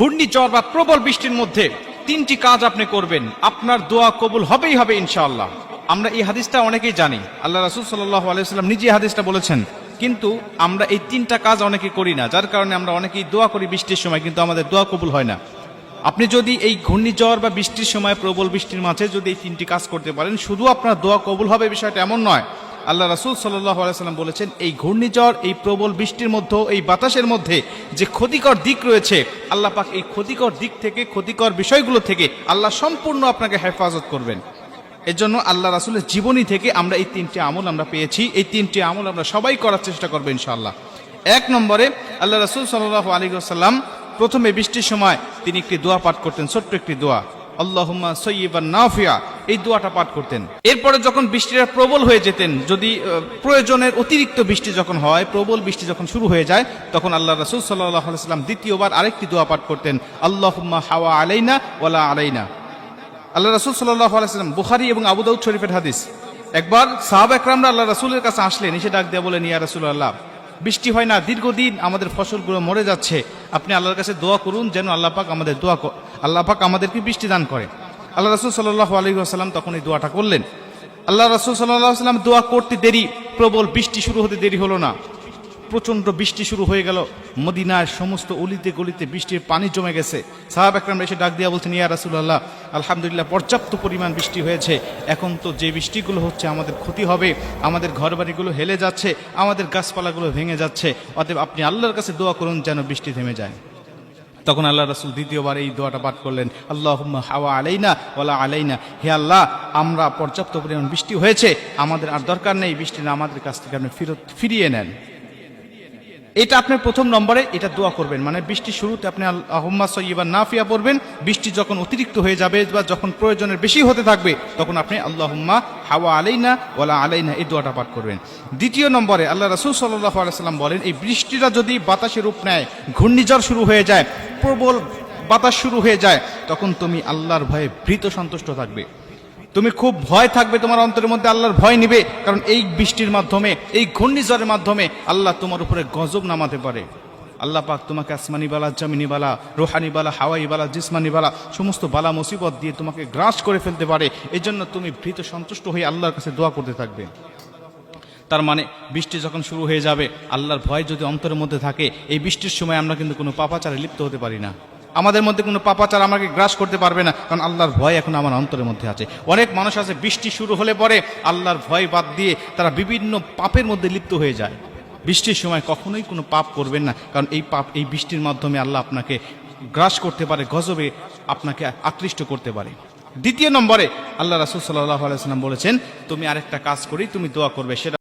ঘূর্ণিঝড় বা প্রবল বৃষ্টির মধ্যে তিনটি কাজ আপনি করবেন। আপনার দোয়া কবুল হবেই হবে ইনশাআল্লাহ। আমরা এই হাদিসটা অনেকেই জানি। আল্লাহ রাসুল সাল্লাহ আলাইসাল্লাম নিজে হাদিসটা বলেছেন। কিন্তু আমরা এই তিনটা কাজ অনেকে করি না, যার কারণে আমরা অনেকেই দোয়া করি বৃষ্টির সময়, কিন্তু আমাদের দোয়া কবুল হয় না। আপনি যদি এই ঘূর্ণিঝড় বা বৃষ্টির সময়, প্রবল বৃষ্টির মাঝে যদি এই তিনটি কাজ করতে পারেন, শুধু আপনার দোয়া কবুল হবে বিষয়টা এমন নয় আল্লাহ রাসুল সাল্লাম বলেছেন, এই ঘূর্ণিঝড়, এই প্রবল বৃষ্টির মধ্যে, এই বাতাসের মধ্যে যে ক্ষতিকর দিক রয়েছে, আল্লাহ পাক এই ক্ষতিকর দিক থেকে, ক্ষতিকর বিষয়গুলো থেকে আল্লাহ সম্পূর্ণ আপনাকে হেফাজত করবেন। এর জন্য আল্লাহ রাসুলের জীবনী থেকে আমরা এই তিনটি আমল আমরা পেয়েছি। এই তিনটি আমল আমরা সবাই করার চেষ্টা করব ইনশাআল্লাহ। এক নম্বরে আল্লাহ রাসুল সাল্লাহ আলী সাল্লাম প্রথমে বৃষ্টির সময় তিনি একটি দোয়া পাঠ করতেন, ছোট্ট একটি দোয়া। আল্লাহুম্মা সৈয়বান নাফিয়া এই দোয়াটা পাঠ করতেন। এরপরে যখন বৃষ্টিটা প্রবল হয়ে যেতেন, যদি প্রয়োজনের অতিরিক্ত বৃষ্টি যখন হয়, প্রবল বৃষ্টি যখন শুরু হয়ে যায়, তখন আল্লাহ রসুল সাল্লাহ সাল্লাম দ্বিতীয়বার আরেকটি দোয়া পাঠ করতেন, আল্লাহুম্মা হাওয়া আলাইনা ওয়ালা আলাইনা। আল্লাহ রাসুল সাল্লাহ আলাইসাল্লাম বুখারি এবং আবু দাউদ শরীফের হাদিস। একবার সাহাব একরামরা আল্লাহ রাসুলের কাছে আসলেন, এসে ডাক দিয়ে বলেন ইয়া রাসুল আল্লাহ বৃষ্টি হয় না, দীর্ঘদিন আমাদের ফসলগুলো মরে যাচ্ছে। আপনি আল্লাহর কাছে দোয়া করুন, যেন আল্লাহ পাক আমাদের দোয়া আল্লাহ পাক আমাদেরকে বৃষ্টি দান করে আল্লাহ রাসুল সাল্লাহ আলী আসাল্লাম তখন এই দোয়াটা করলেন। আল্লাহ রসুল সাল্লাহ সাল্লাম দোয়া করতে দেরি, প্রবল বৃষ্টি শুরু হতে দেরি হলো না। প্রচণ্ড বৃষ্টি শুরু হয়ে গেল, মদিনার সমস্ত অলিতে গলিতে বৃষ্টির পানি জমে গেছে। সাহাব একরাম এসে ডাক দিয়া বলছেন, ইয়া রাসুল্লাহ আলহামদুলিল্লাহ পর্যাপ্ত পরিমাণ বৃষ্টি হয়েছে। এখন তো যে বৃষ্টিগুলো হচ্ছে আমাদের ক্ষতি হবে, আমাদের ঘরবাড়িগুলো হেলে যাচ্ছে, আমাদের গাছপালাগুলো ভেঙে যাচ্ছে। অতএব আপনি আল্লাহর কাছে দোয়া করুন যেন বৃষ্টি থেমে যায়। তখন আল্লাহ রাসুল দ্বিতীয়বার এই দোয়াটা পাঠ করলেন আল্লাহ হাওয়া আলাইনা ওলা আলাইনা। হে আল্লাহ, আমরা পর্যাপ্ত পরিমাণ বৃষ্টি হয়েছে, আমাদের আর দরকার নেই, বৃষ্টি না, আমাদের কাছ থেকে আপনি ফিরত ফিরিয়ে নেন। এটা আপনার প্রথম নম্বরে, এটা দোয়া করবেন। মানে বৃষ্টি শুরুতে আপনি আহম্মা সৈয়বা নাফিয়া পড়বেন, বৃষ্টি যখন অতিরিক্ত হয়ে যাবে বা যখন প্রয়োজনের বেশি হতে থাকবে, তখন আপনি আল্লাহম্মা হাওয়া আলাইনা ওলা আলাইনা এই দোয়াটা পাঠ করবেন। দ্বিতীয় নম্বরে আল্লাহ রসুল সাল্লাহ আলাইসাল্লাম বলেন, এই বৃষ্টিটা যদি বাতাসে রূপ নেয়, ঘূর্ণিঝড় শুরু হয়ে যায় প্রবল বাতাস শুরু হয়ে যায়, তখন তুমি আল্লাহর ভয়ে ভীত সন্তুষ্ট থাকবে। তুমি খুব ভয় থাকবে তোমার অন্তরের মধ্যে, আল্লাহর ভয় নিবে, কারণ এই বৃষ্টির মাধ্যমে, এই ঘূর্ণিঝড়ের মাধ্যমে আল্লাহ তোমার উপরে গজব নামাতে পারে। আল্লাহ পাক তোমাকে আসমানি বালা, জামিনি বালা, রোহানি বালা, হাওয়াই বালা, জিসমানি বালা, সমস্ত বালা মুসিবত দিয়ে তোমাকে গ্রাস করে ফেলতে পারে। এই জন্য তুমি ভীত সন্তুষ্ট হয়ে আল্লাহর কাছে দোয়া করতে থাকবে। তার মানে বৃষ্টি যখন শুরু হয়ে যাবে, আল্লাহর ভয় যদি অন্তরের মধ্যে থাকে, এই বৃষ্টির সময় আমরা কিন্তু কোনো পাপাচারে লিপ্ত হতে পারি না। আমাদের মধ্যে কোনো পাপাচার আমাকে গ্রাস করতে পারবে না, কারণ আল্লাহর ভয় এখন আমার অন্তরের মধ্যে আছে। অনেক মানুষ আছে, বৃষ্টি শুরু হলে পরে আল্লাহর ভয় বাদ দিয়ে তারা বিভিন্ন পাপের মধ্যে লিপ্ত হয়ে যায়। বৃষ্টির সময় কখনোই কোনো পাপ করবেন না, কারণ এই পাপ, এই বৃষ্টির মাধ্যমে আল্লাহ আপনাকে গ্রাস করতে পারে, গজবে আপনাকে আকৃষ্ট করতে পারে। দ্বিতীয় নম্বরে আল্লাহ রাসুল সাল্লাহ আলাইসাল্লাম বলেছেন, তুমি আরেকটা কাজ করি, তুমি দোয়া করবে, সেটা